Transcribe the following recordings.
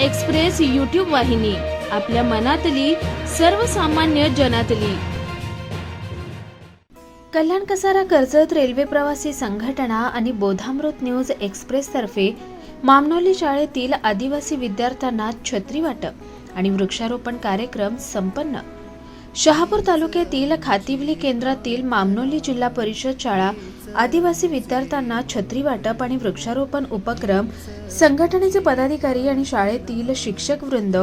Express YouTube वाहिनी आपल्या मनातली सर्वसामान्य जनातली. कल्याण कसारा कर्जत रेल्वे प्रवासी संघटना आणि बोधामृत न्यूज एक्सप्रेस तर्फे मामनोली शाळेतील आदिवासी विद्यार्थ्यांना छत्री वाटप आणि वृक्षारोपण कार्यक्रम संपन्न. शहापूर तालुक्यातील खातिवली केंद्रातील मामनोली जिल्हा परिषद शाळा आदिवासी विद्यार्थ्यांना छत्री वाटप आणि वृक्षारोपण उपक्रम संघटनेचे पदाधिकारी आणि शाळेतील शिक्षक वृंद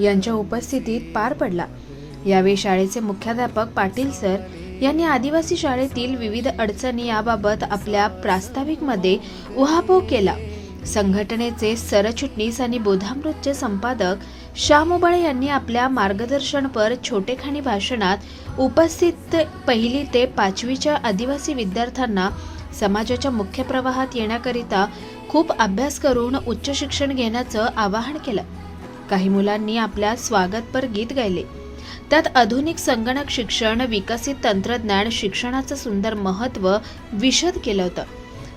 यांच्या उपस्थितीत पार पडला. यावेळी शाळेचे मुख्याध्यापक पाटील सर यांनी आदिवासी शाळेतील विविध अडचणी याबाबत आपल्या प्रास्ताविकमध्ये उहापोह केला. संघटनेचे सरचिटणीस आणि बोधामृतचे संपादक श्याम यांनी आपल्या मार्गदर्शनपर छोटेखानी भाषणात उपस्थित पहिली ते पाचवीच्या आदिवासी विद्यार्थ्यांना समाजाच्या मुख्य प्रवाहात येण्याकरिता खूप अभ्यास करून उच्च शिक्षण घेण्याचं आवाहन केलं. काही मुलांनी आपल्या स्वागतपर गीत गायले. त्यात आधुनिक संगणक शिक्षण विकसित तंत्रज्ञान शिक्षणाचं सुंदर महत्त्व विशद केलं होतं.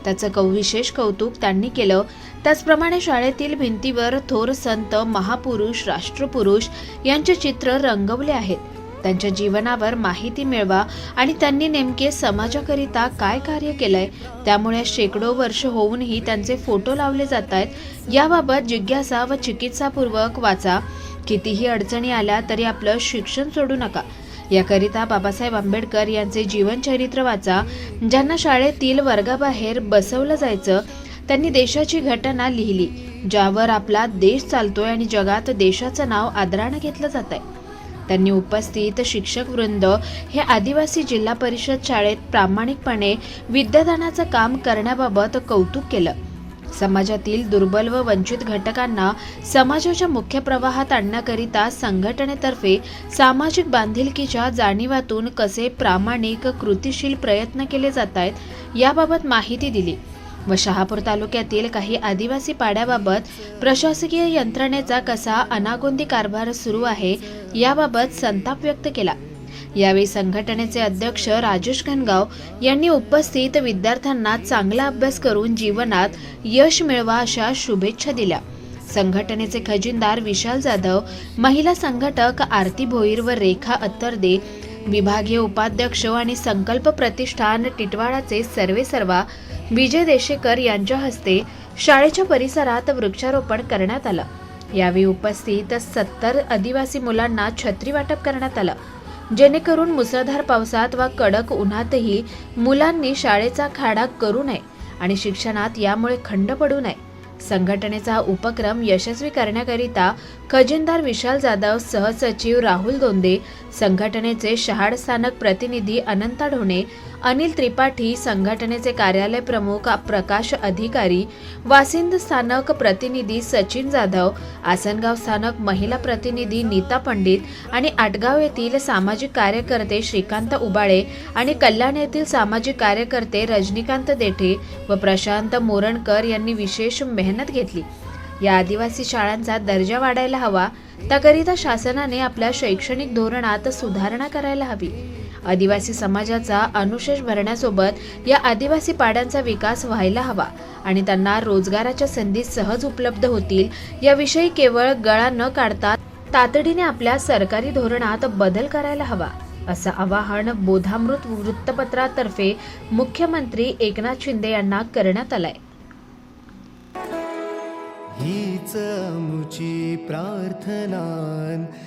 त्याचं कौ विशेष कौतुक त्यांनी केलं. त्याचप्रमाणे शाळेतील भिंतीवर थोर संत महापुरुष राष्ट्रपुरुष यांचे चित्र रंगवले आहेत. त्यांच्या जीवनावर माहिती मिळवा आणि त्यांनी नेमके समाजाकरिता काय कार्य केलंय त्यामुळे शेकडो वर्ष होऊनही त्यांचे फोटो लावले जात आहेत. याबाबत जिज्ञासा व चिकित्सापूर्वक वाचा. कितीही अडचणी आल्या तरी आपलं शिक्षण सोडू नका. याकरिता बाबासाहेब आंबेडकर यांचे जीवनचरित्र वाचा. ज्यांना शाळेतील वर्गाबाहेर बसवलं जायचं त्यांनी देशाची घटना लिहिली ज्यावर आपला देश चालतोय आणि जगात देशाचं नाव आदरानं घेतलं जात आहे त्यांनी उपस्थित शिक्षक वृंद हे आदिवासी जिल्हा परिषद शाळेत प्रामाणिकपणे विद्यादानाचं काम करण्याबाबत कौतुक केलं. समाजातील दुर्बल व वंचित घटकांना समाजाच्या मुख्य प्रवाहात आणण्याकरिता संघटनेतर्फे सामाजिक बांधिलकीच्या जाणीवातून कसे प्रामाणिक कृतीशील प्रयत्न केले जात आहेत याबाबत माहिती दिली. व शहापूर तालुक्यातील काही आदिवासी पाड्याबाबत प्रशासकीय यंत्रणेचा कसा अनागोंदी कारभार सुरू आहे याबाबत संताप व्यक्त केला. यावेळी संघटनेचे अध्यक्ष राजेश घनगाव यांनी उपस्थित विद्यार्थ्यांना चांगला अभ्यास करून जीवनात यश मिळवा अशा शुभेच्छा दिल्या. संघटनेचे खजिनदार विशाल जाधव महिला संघटक आरती भोईर व रेखा अत्तरदे विभागीय उपाध्यक्ष आणि संकल्प प्रतिष्ठान टिटवाळाचे सर्वेसर्वा विजय देशेकर यांच्या हस्ते शाळेच्या परिसरात वृक्षारोपण करण्यात आलं. यावेळी उपस्थित सत्तर आदिवासी मुलांना छत्री वाटप करण्यात आलं. जेणेकरून मुसळधार पावसात वा कडक उन्हातही मुलांनी शाळेचा खाडा करू नये आणि शिक्षणात यामुळे खंड पडू नये. संघटनेचा उपक्रम यशस्वी करण्याकरिता खजिनदार विशाल जाधव सहसचिव राहुल दोंदे संघटनेचे शहाड स्थानक प्रतिनिधी अनंता ढोणे अनिल त्रिपाठी संघटनेचे कार्यालय प्रमुख प्रकाश अधिकारी वासिंद स्थानक प्रतिनिधी सचिन जाधव आसनगाव स्थानक महिला प्रतिनिधी नीता पंडित आणि आटगाव येथील सामाजिक कार्यकर्ते श्रीकांत उबाळे आणि कल्याण येथील सामाजिक कार्यकर्ते रजनीकांत देठे व प्रशांत मोरणकर यांनी विशेष मेहनत घेतली. या आदिवासी शाळांचा दर्जा वाढायला हवा त्याकरिता शासनाने आपल्या शैक्षणिक धोरणात सुधारणा करायला हवी. आदिवासी समाजाचा अनुशेष भरण्यासोबत या आदिवासी पाड्यांचा विकास व्हायला हवा आणि त्यांना रोजगाराच्या संधी सहज उपलब्ध होतील. याविषयी केवळ गळा न काढता तातडीने आपल्या सरकारी धोरणात बदल करायला हवा असं आवाहन बोधामृत वृत्तपत्रातर्फे मुख्यमंत्री एकनाथ शिंदे यांना करण्यात आलंय. हीच प्रार्थना.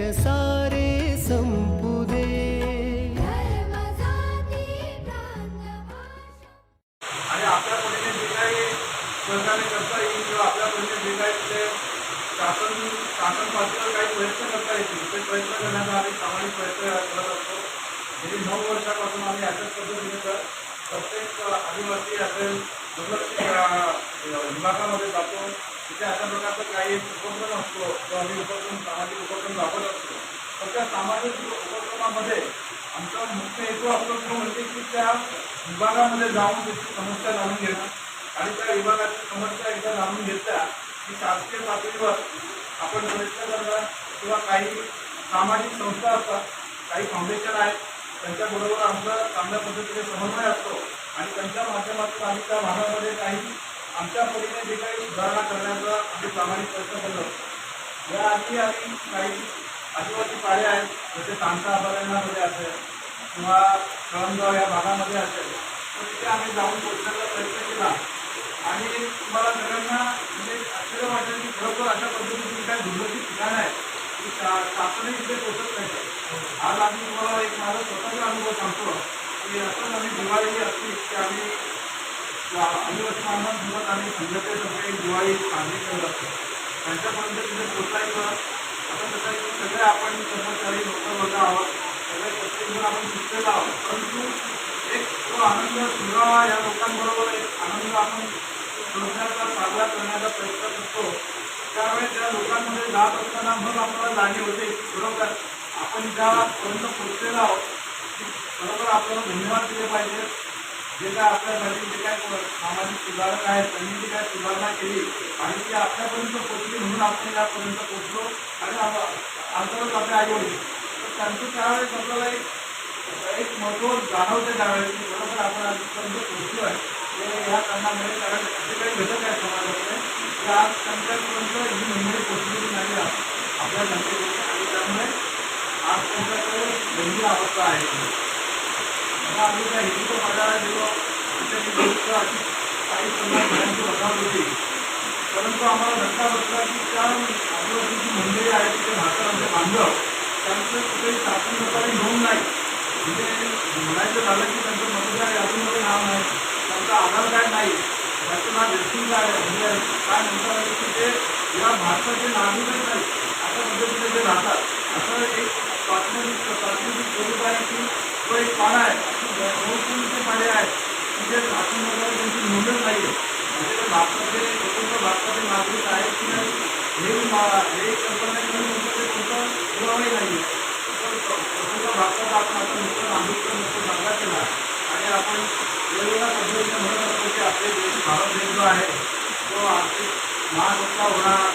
सारे संपू दे. धर्म जाती प्रांत भाषा आणि आपल्या परीने जे काही सरकारने करता येईल किंवा आपल्या परीने जे काही तिथे शासन शासन पातळीवर काही प्रयत्न करता येतील ते प्रयत्न करण्याचा आम्ही सामाजिक प्रयत्न करत असतो. गेली नऊ वर्षापासून आम्ही अशाच पद्धतीने तर प्रत्येक आदिवासी असेल दुर्लक्षित विभागामध्ये जातो. तिथे अशा प्रकारचं काही उपक्रम असतो तो आम्ही उपक्रम सामाजिक उपक्रम राबवत असतो. तर त्या सामाजिक उपक्रमामध्ये आमचा मुख्य हेतू असतो तो म्हणजे की त्या विभागामध्ये जाऊन त्याची समस्या जाणून घेणं. आणि त्या विभागाची समस्या एकदा जाणून घेतल्या की शासकीय पातळीवर आपण प्रयत्न करणार किंवा काही सामाजिक संस्था असतात काही फाउंडेशन आहेत त्यांच्याबरोबर आमचा चांगल्या पद्धतीने समन्वय असतो. आणि त्यांच्या माध्यमातून आम्ही त्या भागामध्ये काही आमच्या परीने जे काही सुधारणा करण्याचा आम्ही प्रामाणिक प्रयत्न करतो या याआधी आम्ही काही आदिवासी पाडे आहेत जसे तांता अभयारण्यामध्ये असेल किंवा कळमगाव या भागामध्ये असेल तर तिथे आम्ही जाऊन पोचण्याचा प्रयत्न केला. आणि तुम्हाला सगळ्यांना म्हणजे आश्चर्य वाटेल की खरोखर अशा पद्धतीची काही दुर्लक्षित ठिकाणं आहेत की शा शासनही इथे पोचत नाही. आज आम्ही तुम्हाला एक माझा स्वतःचा अनुभव सांगतो की असंच आम्ही दिवाळी असली की आम्ही या आदिवासी बांधवांसोबत आम्ही संघटने सगळे दिवाळी साजरी करत असतो. त्यांच्यापर्यंत तिथे पोचायचं आता कसं आहे की सगळे आपण कर्मचारी लोक वर्ग आहोत सगळे प्रत्येकजण आपण शिकलेलो आहोत. परंतु एक तो आनंद सुरावा या लोकांबरोबर एक आनंद आपण शोधण्याचा साजरा करण्याचा प्रयत्न करतो. त्यावेळेस त्या लोकांमध्ये जात असताना मग आपल्याला जाणीव होते की बरोबर. आपण ज्यापर्यंत पोचलेलो आहोत की बरोबर आपल्याला धन्यवाद दिले पाहिजे जे काय आपल्यासाठी जे काय सामाजिक सुधारक आहेत त्यांनी जी काय सुधारणा केली आणि ती आपल्यापर्यंत पोचली म्हणून आपण यापर्यंत पोहोचलो आणि अंतर्गत आपले आई वडील. तर त्यांचं त्यावेळेस आपल्याला एक एक महत्त्व जाणवते त्यावेळेस की बरोबर आपण आजपर्यंत पोहोचलो आहे. ते या कारणामुळे कारण असे काही घटक आहेत समाजामध्ये की आज त्यांच्यापर्यंत ही मंडळी पोचलेली नाही आपल्या जनतेमध्ये आणि त्यामुळे आज त्यांच्याकडे गंभीर अवस्था आहे. आता आम्ही त्या हिंदू काही पन्नास घरांची परंतु आम्हाला धक्का बसला की त्या आदिवासी आहेत तिथे भारतामध्ये बांधव त्यांचं कुठेही शासन नोंद नाही म्हणजे म्हणायचं झालं की त्यांचं मतदार यादीमध्ये नाव नाही त्यांचं आधार कार्ड नाही त्याचं नाव रेशन कार्ड म्हणजे काय की ते या भारताचे नागरिकच नाही अशा पद्धतीने ते राहतात असं एक प्राथमिक प्राथमिक स्वरूप आहे की तो एक आहे बहुसंख्य पाडे आहेत तिथे शासन त्यांची नोंदच नाही आहे म्हणजे भारताचे स्वतंत्र भारताचे नागरिक आहेत की नाही हे हे कल्पना करून त्यांचं कोणता पुरावाही नाही आहे स्वतंत्र भारतात आपण आता नुकतं आंबेडकर नुकतं दाखला केला आणि आपण वेगवेगळ्या पद्धतीने म्हणत असतो की आपले देश भारत देश जो आहे तो आर्थिक महासत्ता होणार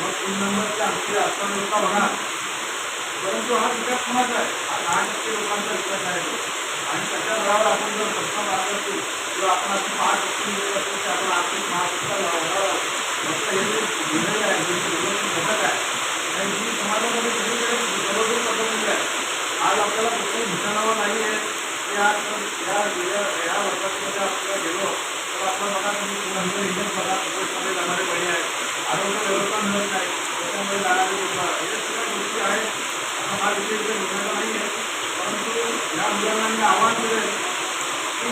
मग तीन नंबरची आमची अर्थव्यवस्था होणार परंतु हा विकास कोणाचा आहे. हा दहा टक्के लोकांचा विकास आहे तो. आणि त्याच्या बरोबर आपण जर प्रश्न मारत असू किंवा आपण असं दहा टक्के मिळत असेल की आपण आर्थिक महासत्ता होणार आहोत फक्त हे जे दिलेलं आहे जे दुर्लक्षित घटक आहे आणि जी समाजामध्ये सगळीकडे बरोबर पद्धतीने आहे आज आपल्याला कुठेही भूषणावर नाही आहे की आज या या या वर्षामध्ये आपल्याला गेलो तर आपलं बघा तुम्ही नंतर इंडियन बघा प्रदेशमध्ये जाणारे बळी आहेत आरोग्य व्यवस्था मिळत नाही त्याच्यामुळे हे सगळ्या गोष्टी आहेत आता हा विषय नाही आहे परंतु या मुलांना मी आव्हान की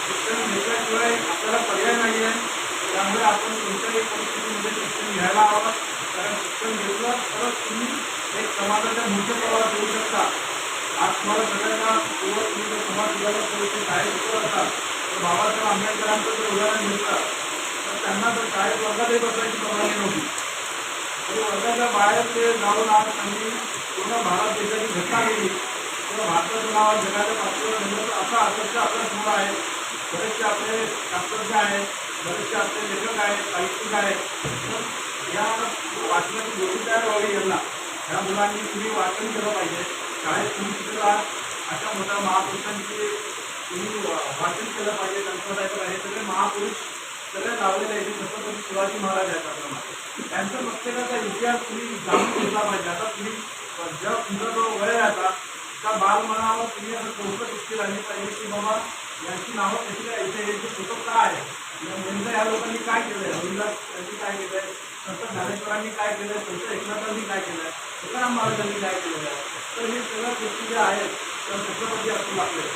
शिक्षण घेतल्याशिवाय आपल्याला पर्याय नाही आहे त्यामुळे आपण कोणत्याही परिस्थितीमध्ये शिक्षण घ्यायला हवं कारण शिक्षण घेतलं तरच तुम्ही एक समाजाच्या मुख्य प्रवाहात येऊ शकता आज तुम्हाला सगळ्यांना किंवा तुम्ही जर समाज सुधारक परिस्थिती शाळेत तर बाबासाहेब आंबेडकरांचं जर उदाहरण घेतलं तर त्यांना तर शाळेत वर्गातही बसायची परवानगी नव्हती. म्हणजे तरी वर्गाच्या बाहेर ते जाऊन आज त्यांनी पूर्ण भारत देशाची घटना केली. पूर्ण भारताचं नाव जगाच्या पातळीवर नेलं. असा आदर्श आपल्यासमोर आहे. बरेचसे आपले शास्त्रज्ञ आहेत. बरेचसे आपले लेखक आहेत. साहित्यिक आहेत. तर या वाचनाची जोडी तयार व्हावी यांना. ह्या मुलांनी तुम्ही वाचन केलं पाहिजे. शाळेत तुम्ही शिकला अशा मोठ्या महापुरुषांची तुम्ही वाचन केलं पाहिजे. संस्कृताचं आहे सगळे महापुरुष सगळे लावलेल्या आहेत छत्रपती शिवाजी महाराज आहेत आपल्याला त्यांचा प्रत्येकाचा इतिहास तुम्ही जाणून घेतला पाहिजे. आता तुम्ही जेव्हा तुमचा जो वय आहे आता त्या बालमनावर तुम्ही असं चौकट इतकी राहिली पाहिजे की बाबा यांची नावं कशी काय इथे हे जे पुस्तक काय आहे? म्हणजे या लोकांनी काय केलंय? रविदास यांनी काय केलंय? संत ज्ञानेश्वरांनी काय केलंय? संत एकनाथांनी काय केलंय? तुकाराम महाराजांनी काय केलेलं आहे तर हे सगळ्या गोष्टी ज्या आहेत त्या छत्रपती असू लागले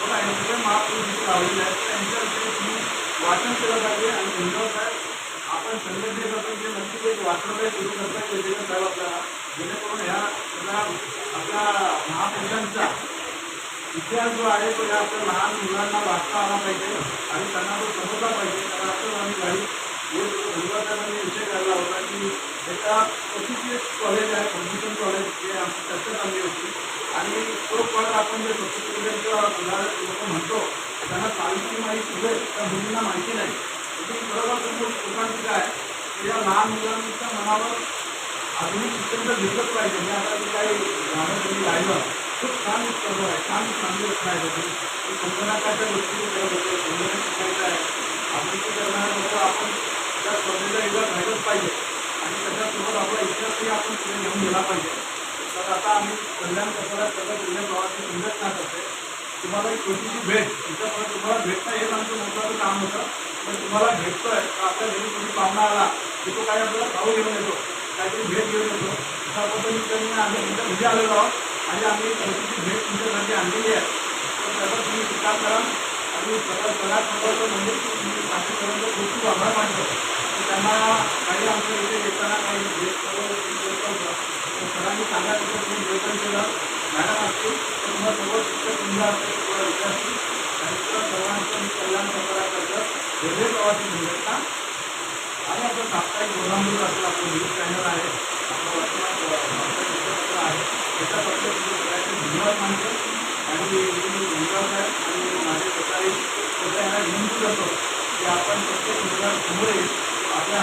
बघा हे महापुरुष इथे लावलेले आहेत त्यांच्याविषयी तुम्ही वाचन केलं पाहिजे आणि समजावं साहेब. आपण संघटनेतर्फे जे नक्कीच एक वाचनालय सुरू करता येईल साहेब आपल्याला जेणेकरून ह्या सगळ्या आपल्या महापुरुषांचा इतिहास जो आहे तो या आपल्या लहान मुलांना वाचता आला पाहिजे आणि त्यांना तो समजला पाहिजे. कारण असं आम्ही काही गुरुवारसाहेबांनी विषय काढला होता की एका प्रशिक्षित एक कॉलेज आहे फर्ग्युसन कॉलेज जे आमची चर्चा चालली होती. आणि तो पण आपण जे स्वच्छतेचं लोक म्हणतो त्यांना सावित्री माहीत फुले त्या मुलींना माहिती नाही. म्हणजे त्याची बरोबर लोकांची काय की या लहान मुलांच्या मनावर आधुनिक शिक्षण तर घेतलंच पाहिजे. म्हणजे आता जे काही गाणं तुम्ही गायलं. खूप छान उत्तर आहे. छान चांगली रचना आहे त्याची. संगणकाच्या गोष्टी करत होते संगणक शिकायचं आहे. आधुनिकीकरणाबरोबर आपण त्या स्पर्धेच्या युगात राहिलंच पाहिजे. आणि त्याच्यासोबत आपला इतिहासही आपण पुढे घेऊन गेला पाहिजे. तर आता आम्ही कल्याण कसं सगळं जिल्ह्यात प्रवासी संघटना करते तुम्हाला एक छोटीशी भेट. तिच्यापर्यंत तुम्हाला भेटणं येईल आमचं महत्त्वाचं काम होतं. पण तुम्हाला भेटतोय. तर आपल्या घरी कोणी पाहुणा आला. की तो काही आपल्याला खाऊ घेऊन येतो. काहीतरी भेट घेऊन येतो. अशा पद्धतीने आम्ही तुमच्या घरी आलेलो आहोत. आणि आम्ही एक छोटीशी भेट तुमच्यासाठी आणलेली आहे. तर त्याचा तुम्ही स्वीकार करा. आणि सगळ्यात सगळ्यात महत्त्वाचं म्हणजे तुम्ही मी खूप खूप आभार मानतो. त्यांना काही आमच्या इथे जिल्हा कल्याण प्रकारांतर्गत रेल्वे प्रवासी दुर्घटना आणि साप्ताहिक गोदामूर असलं आहे आपलं आहे त्याचा पक्ष धन्यवाद मानतो आणि मी आहे आणि माझे प्रकारे सगळ्यांना विनंती की आपण प्रत्येक मुलांसमोर आपल्या